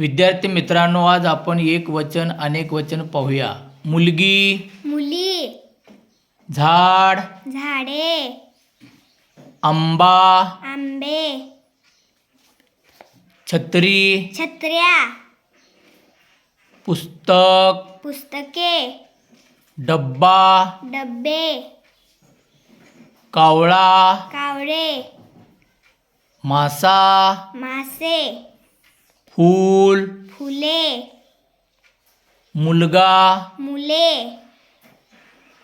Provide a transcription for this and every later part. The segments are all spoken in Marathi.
विद्यार्थी मित्रांनो आज आपण एक वचन अनेक वचन पाहूया. मुलगी. मुली. झाड. झाडे. आंबा. आंबे. छत्री. छत्र्या. पुस्तक. पुस्तके. डब्बा. डब्बे. कावळा. कावळे. मासा. मासे. फूल फुले मुलगा मुले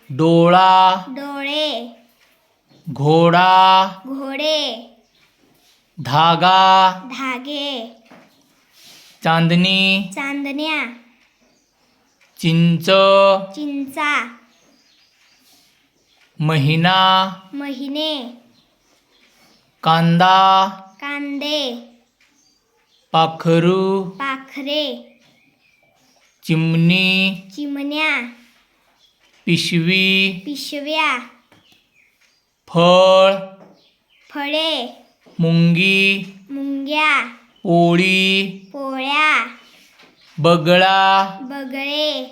डोळा डोळे घोडा घोडे धागा धागे चांदणी चांदण्या चिंच चिंचा महिना महिने कांदा कांदे पाखरू पाखरे चिमणी चिमण्या पिशवी पिशव्या फळ फळे मुंगी मुंग्या पोळी पोळ्या बगळा बगळे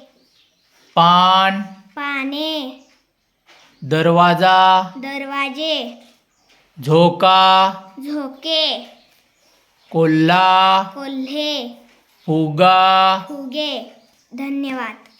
पान पाने दरवाजा दरवाजे झोका झोके कोल्हा कोल्हे फुगा फुगे. धन्यवाद.